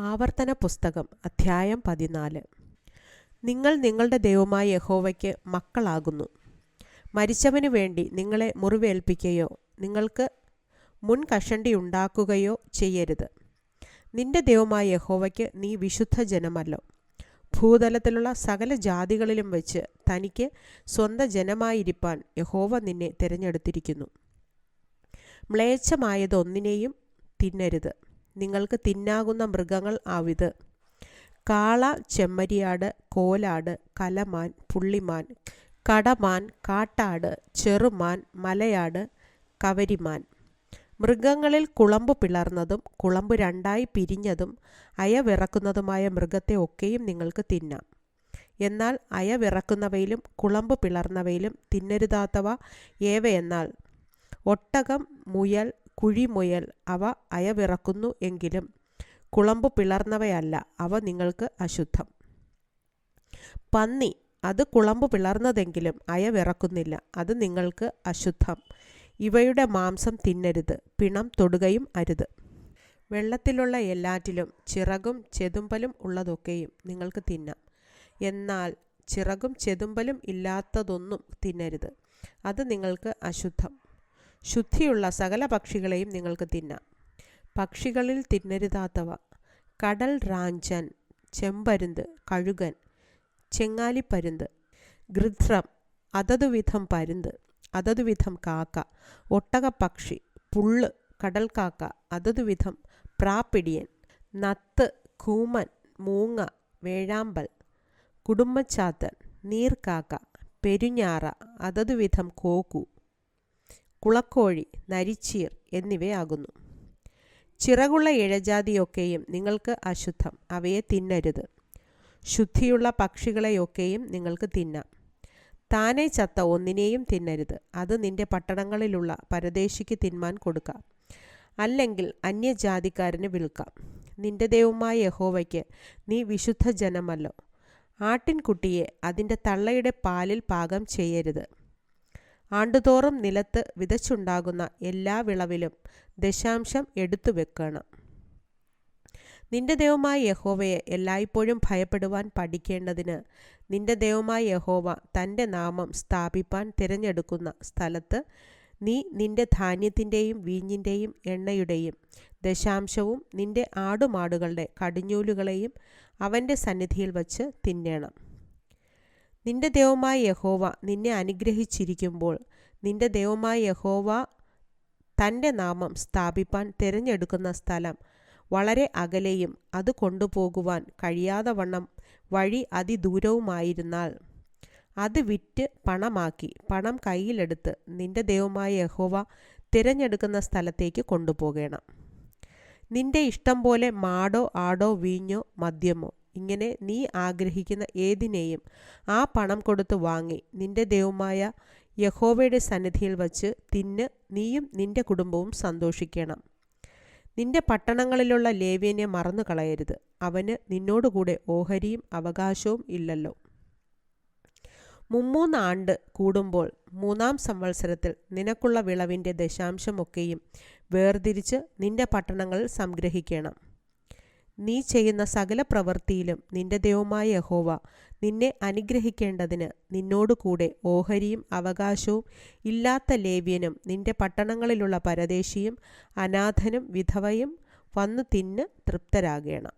ആവർത്തന പുസ്തകം അധ്യായം പതിനാല്. നിങ്ങൾ നിങ്ങളുടെ ദൈവമായ യഹോവയ്ക്ക് മക്കളാകുന്നു. മരിച്ചവന് വേണ്ടി നിങ്ങളെ മുറിവേൽപ്പിക്കുകയോ നിങ്ങൾക്ക് മുൻ കഷണ്ടി ഉണ്ടാക്കുകയോ ചെയ്യരുത്. നിന്റെ ദൈവമായ യഹോവയ്ക്ക് നീ വിശുദ്ധ ജനമല്ലോ. ഭൂതലത്തിലുള്ള സകല ജാതികളിലും വെച്ച് തനിക്ക് സ്വന്തം ജനമായിരിക്കാൻ യഹോവ നിന്നെ തിരഞ്ഞെടുത്തിരിക്കുന്നു. മ്ലേച്ഛമായതൊന്നിനെയും തിന്നരുത്. നിങ്ങൾക്ക് തിന്നാകുന്ന മൃഗങ്ങൾ ആവിത്. കാള ചെമ്മരിയാട് കോലാട് കലമാൻ പുള്ളിമാൻ കടമാൻ കാട്ടാട് ചെറുമാൻ മലയാട് കവരിമാൻ. മൃഗങ്ങളിൽ കുളമ്പ് പിളർന്നതും കുളമ്പ് രണ്ടായി പിരിഞ്ഞതും അയവിറക്കുന്നതുമായ മൃഗത്തെ ഒക്കെയും നിങ്ങൾക്ക് തിന്നാം. എന്നാൽ അയവിറക്കുന്നവയിലും കുളമ്പ് പിളർന്നവയിലും തിന്നരുതാത്തവ ഏവയെന്നാൽ ഒട്ടകം മുയൽ കുഴിമുയൽ അവ അയവിറക്കുന്നു എങ്കിലും കുളമ്പ് പിളർന്നവയല്ല അവ നിങ്ങൾക്ക് അശുദ്ധം. പന്നി അത് കുളമ്പ് പിളർന്നതെങ്കിലും അയവിറക്കുന്നില്ല അത് നിങ്ങൾക്ക് അശുദ്ധം. ഇവയുടെ മാംസം തിന്നരുത് പിണം തൊടുകയും അരുത്. വെള്ളത്തിലുള്ള എല്ലാറ്റിലും ചിറകും ചെതുമ്പലും ഉള്ളതൊക്കെയും നിങ്ങൾക്ക് തിന്നാം. എന്നാൽ ചിറകും ചെതുമ്പലും ഇല്ലാത്തതൊന്നും തിന്നരുത് അത് നിങ്ങൾക്ക് അശുദ്ധം. ശുദ്ധിയുള്ള സകല പക്ഷികളെയും നിങ്ങൾക്ക് തിന്നാം. പക്ഷികളിൽ തിന്നരുതാത്തവ കടൽ റാഞ്ചൻ ചെമ്പരുന്ത് കഴുകൻ ചെങ്ങാലിപ്പരുന്ത് ഗൃധ്രം അതതു വിധം പരുന്ത് അതതുവിധം കാക്ക ഒട്ടകപ്പക്ഷി പുള്ള് കടൽക്കാക്ക അതതുവിധം പ്രാപ്പിടിയൻ നത്ത് കൂമൻ മൂങ്ങ വേഴാമ്പൽ കുടുംബച്ചാത്തൻ നീർക്കാക്ക പെരുഞ്ഞാറ അതതുവിധം കോക്കു കുളക്കോഴി നരിച്ചീർ എന്നിവയാകുന്നു. ചിറകുള്ള ഇഴജാതിയൊക്കെയും നിങ്ങൾക്ക് അശുദ്ധം അവയെ തിന്നരുത്. ശുദ്ധിയുള്ള പക്ഷികളെയൊക്കെയും നിങ്ങൾക്ക് തിന്നാം. താനെ ചത്ത ഒന്നിനെയും തിന്നരുത്. അത് നിന്റെ പട്ടണങ്ങളിലുള്ള പരദേശിക്ക് തിന്മാൻ കൊടുക്കാം. അല്ലെങ്കിൽ അന്യജാതിക്കാരന് വിൽക്കാം. നിന്റെ ദൈവമായ യഹോവയ്ക്ക് നീ വിശുദ്ധ ജനമല്ലോ ആട്ടിൻകുട്ടിയെ അതിന്റെ തള്ളയുടെ പാലിൽ പാകം ചെയ്യരുത്. ആണ്ടുതോറും നിലത്ത് വിതച്ചുണ്ടാകുന്ന എല്ലാ വിളവിലും ദശാംശം എടുത്തു വെക്കണം. നിന്റെ ദൈവമായ യഹോവയെ എല്ലായ്പ്പോഴും ഭയപ്പെടുവാൻ പഠിക്കേണ്ടതിന് നിന്റെ ദൈവമായ യഹോവ തന്റെ നാമം സ്ഥാപിപ്പാൻ തിരഞ്ഞെടുക്കുന്ന സ്ഥലത്ത് നീ നിന്റെ ധാന്യത്തിന്റെയും വീഞ്ഞിന്റെയും എണ്ണയുടെയും ദശാംശവും നിന്റെ ആടുമാടുകളുടെ കടിഞ്ഞൂലുകളെയും അവന്റെ സന്നിധിയിൽ വച്ച് തിന്നണം. നിന്റെ ദൈവമായ യഹോവ നിന്നെ അനുഗ്രഹിച്ചിരിക്കുമ്പോൾ നിന്റെ ദൈവമായ യഹോവ തന്റെ നാമം സ്ഥാപിപ്പാൻ തിരഞ്ഞെടുക്കുന്ന സ്ഥലം വളരെ അകലെയും അത് കൊണ്ടുപോകുവാൻ കഴിയാതെ വണ്ണം വഴി അതിദൂരവുമായിരുന്നാൽ അത് വിറ്റ് പണമാക്കി പണം കയ്യിലെടുത്ത് നിന്റെ ദൈവമായ യഹോവ തിരഞ്ഞെടുക്കുന്ന സ്ഥലത്തേക്ക് കൊണ്ടുപോകണം. നിന്റെ ഇഷ്ടം പോലെ മാടോ ആടോ വീഞ്ഞോ മദ്യമോ ഇങ്ങനെ നീ ആഗ്രഹിക്കുന്ന ഏതിനെയും ആ പണം കൊടുത്ത് വാങ്ങി നിന്റെ ദൈവമായ യഹോവയുടെ സന്നിധിയിൽ വച്ച് തിന്ന് നീയും നിന്റെ കുടുംബവും സന്തോഷിക്കണം. നിന്റെ പട്ടണങ്ങളിലുള്ള ലേവ്യനെ മറന്നു കളയരുത് അവന് നിന്നോടുകൂടെ ഓഹരിയും അവകാശവും ഇല്ലല്ലോ. മുമ്മൂന്ന് ആണ്ട് കൂടുമ്പോൾ മൂന്നാം സംവത്സരത്തിൽ നിനക്കുള്ള വിളവിന്റെ ദശാംശമൊക്കെയും വേർതിരിച്ച് നിന്റെ പട്ടണങ്ങളിൽ സംഗ്രഹിക്കണം. നീ ചെയ്യുന്ന സകല പ്രവൃത്തിയിലും നിന്റെ ദൈവമായ യഹോവ നിന്നെ അനുഗ്രഹിക്കേണ്ടതിന് നിന്നോട് കൂടെ ഓഹരിയും അവകാശവും ഇല്ലാത്ത ലേവ്യനും നിന്റെ പട്ടണങ്ങളിലുള്ള പരദേശിയും അനാഥനും വിധവയും വന്നു തിന്ന് തൃപ്തരാകേണം.